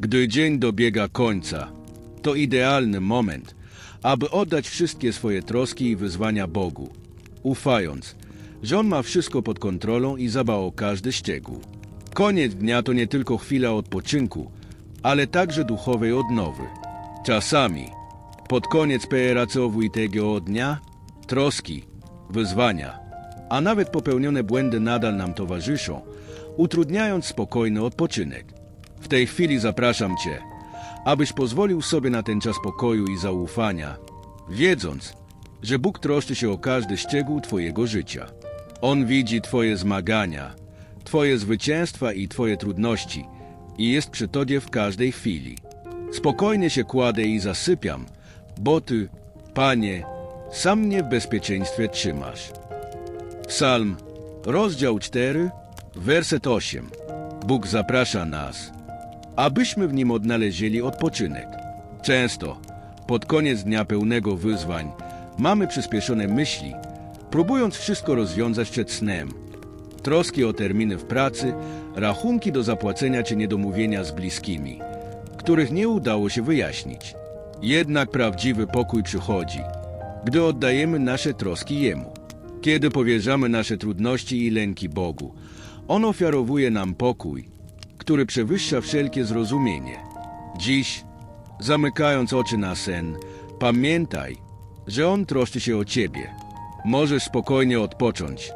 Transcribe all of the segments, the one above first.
Gdy dzień dobiega końca, to idealny moment, aby oddać wszystkie swoje troski i wyzwania Bogu, ufając, że On ma wszystko pod kontrolą i zadba o każdy szczegół. Koniec dnia to nie tylko chwila odpoczynku, ale także duchowej odnowy. Czasami, pod koniec tego dnia, troski, wyzwania, a nawet popełnione błędy nadal nam towarzyszą, utrudniając spokojny odpoczynek. Tej chwili zapraszam Cię, abyś pozwolił sobie na ten czas pokoju i zaufania, wiedząc, że Bóg troszczy się o każdy szczegół Twojego życia. On widzi Twoje zmagania, Twoje zwycięstwa i Twoje trudności i jest przy Tobie w każdej chwili. Spokojnie się kładę i zasypiam, bo Ty, Panie, sam mnie w bezpieczeństwie trzymasz. Psalm, rozdział 4, werset 8. Bóg zaprasza nas, abyśmy w nim odnaleźli odpoczynek. Często, pod koniec dnia pełnego wyzwań, mamy przyspieszone myśli, próbując wszystko rozwiązać przed snem. Troski o terminy w pracy, rachunki do zapłacenia czy niedomówienia z bliskimi, których nie udało się wyjaśnić. Jednak prawdziwy pokój przychodzi, gdy oddajemy nasze troski Jemu. Kiedy powierzamy nasze trudności i lęki Bogu, On ofiarowuje nam pokój, który przewyższa wszelkie zrozumienie. Dziś, zamykając oczy na sen, pamiętaj, że On troszczy się o Ciebie. Możesz spokojnie odpocząć,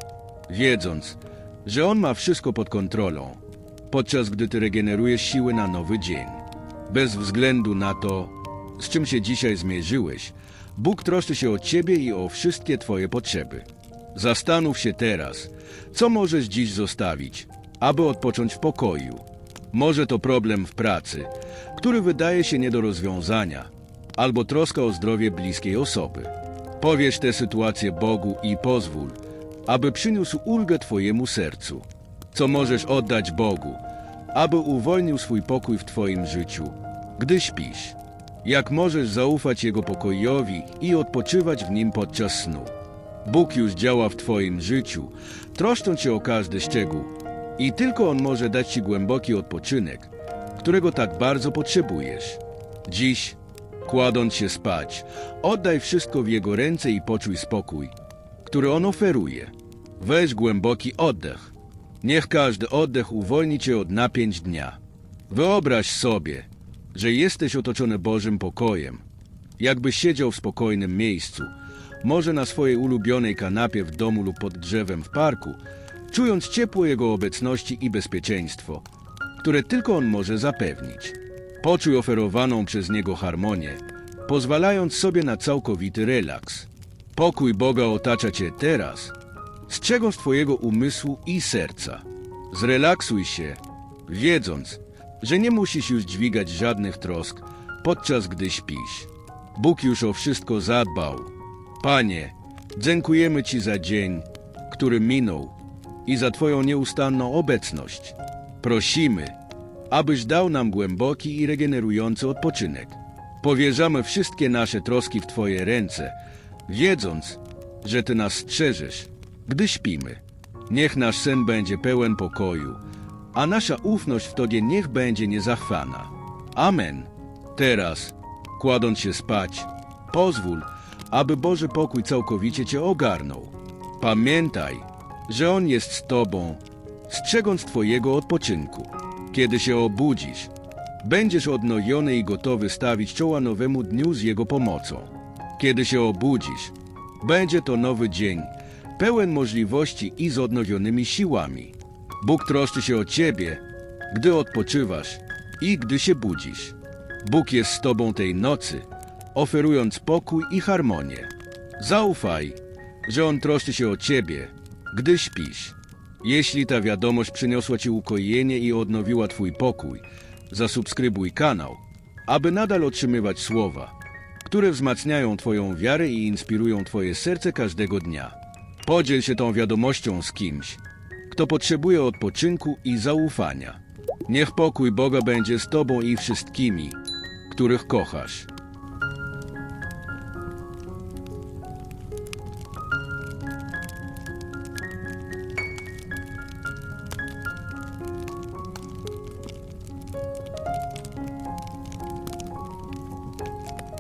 wiedząc, że On ma wszystko pod kontrolą, podczas gdy Ty regenerujesz siły na nowy dzień. Bez względu na to, z czym się dzisiaj zmierzyłeś, Bóg troszczy się o Ciebie i o wszystkie Twoje potrzeby. Zastanów się teraz, co możesz dziś zostawić, aby odpocząć w pokoju. Może to problem w pracy, który wydaje się nie do rozwiązania, albo troska o zdrowie bliskiej osoby. Powiesz tę sytuację Bogu i pozwól, aby przyniósł ulgę Twojemu sercu. Co możesz oddać Bogu, aby uwolnił swój pokój w Twoim życiu, gdy śpisz. Jak możesz zaufać Jego pokojowi i odpoczywać w nim podczas snu. Bóg już działa w Twoim życiu, troszcząc się o każdy szczegół. I tylko On może dać Ci głęboki odpoczynek, którego tak bardzo potrzebujesz. Dziś, kładąc się spać, oddaj wszystko w Jego ręce i poczuj spokój, który On oferuje. Weź głęboki oddech. Niech każdy oddech uwolni Cię od napięć dnia. Wyobraź sobie, że jesteś otoczony Bożym pokojem, jakbyś siedział w spokojnym miejscu, może na swojej ulubionej kanapie w domu lub pod drzewem w parku, czując ciepło Jego obecności i bezpieczeństwo, które tylko On może zapewnić. Poczuj oferowaną przez Niego harmonię, pozwalając sobie na całkowity relaks. Pokój Boga otacza Cię teraz, strzegąc Twojego umysłu i serca. Zrelaksuj się, wiedząc, że nie musisz już dźwigać żadnych trosk, podczas gdy śpisz. Bóg już o wszystko zadbał. Panie, dziękujemy Ci za dzień, który minął i za Twoją nieustanną obecność. Prosimy, abyś dał nam głęboki i regenerujący odpoczynek. Powierzamy wszystkie nasze troski w Twoje ręce, wiedząc, że Ty nas strzeżesz, gdy śpimy. Niech nasz sen będzie pełen pokoju, a nasza ufność w Tobie niech będzie niezachwana. Amen. Teraz, kładąc się spać, pozwól, aby Boży pokój całkowicie Cię ogarnął. Pamiętaj, że On jest z Tobą, strzegąc Twojego odpoczynku. Kiedy się obudzisz, będziesz odnowiony i gotowy stawić czoła nowemu dniu z Jego pomocą. Kiedy się obudzisz, będzie to nowy dzień, pełen możliwości i z odnowionymi siłami. Bóg troszczy się o Ciebie, gdy odpoczywasz i gdy się budzisz. Bóg jest z Tobą tej nocy, oferując pokój i harmonię. Zaufaj, że On troszczy się o Ciebie, gdy śpisz. Jeśli ta wiadomość przyniosła Ci ukojenie i odnowiła Twój pokój, zasubskrybuj kanał, aby nadal otrzymywać słowa, które wzmacniają Twoją wiarę i inspirują Twoje serce każdego dnia. Podziel się tą wiadomością z kimś, kto potrzebuje odpoczynku i zaufania. Niech pokój Boga będzie z Tobą i wszystkimi, których kochasz.